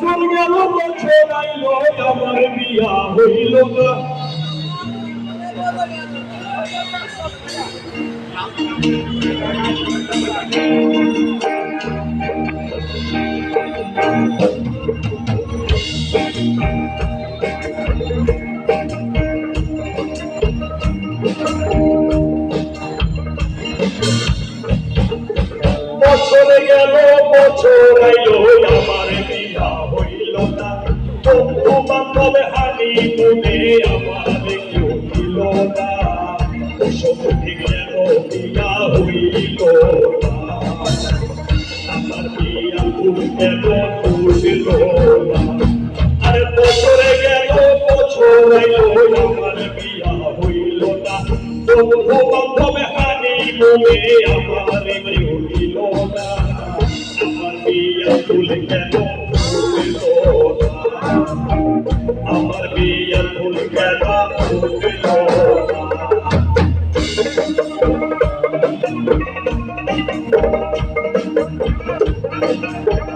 চল গেল বছর আইল আমার বিয়া হইল না। বছর গেল বছর আমার বন্ধু বান্ধব হানি মনে আমার কেউ না। ঠিক গেল বিয়া হইল আমার বিয়া ফুল গেল ফুলিল আরে বছরে গেল, বছর আমার বিয়া হইল না। বন্ধু বান্ধব হানি মনে আমার কেউ না। আমার বিয়া ফুল গেল ফুলিল আমার বিয়া ফুল গেল ফুলিল না? ধীরে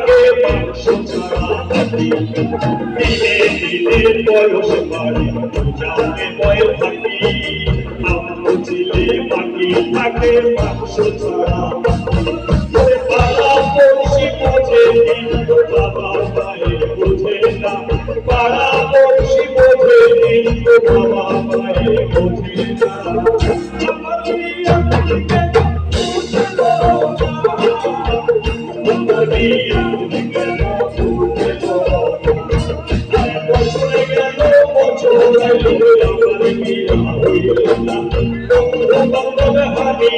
থাকে মাংস ছাড়া ধীরে ধীরে বয়স বাড়ি যাতে ভয় পাতি আম্মু ছিলে পাতি থাকে মাংস ছাড়া পাড়া পড়শি বোঝে কিন্তু বাবা মায়ের বোঝে না পাড়া পড়শি বোঝে কিন্তু বাবা মায়ের বোঝে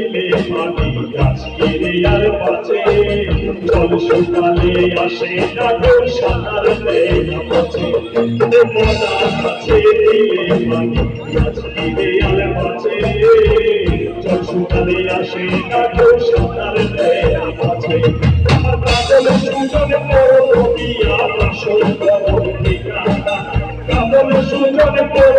আমার গাছে মাটি গিরে আর বাঁচে জল শুকালে আসে ডাকর সাঁতার দেয় গাছে দিলে মাটি গিরে আর বাঁচে জল শুকালে আসে ডাকর সাঁতার দেয় না বাঁচে আমার কাজল সুজন দিয়া আসল বড় ঠিকানা কাজল সুজন বড়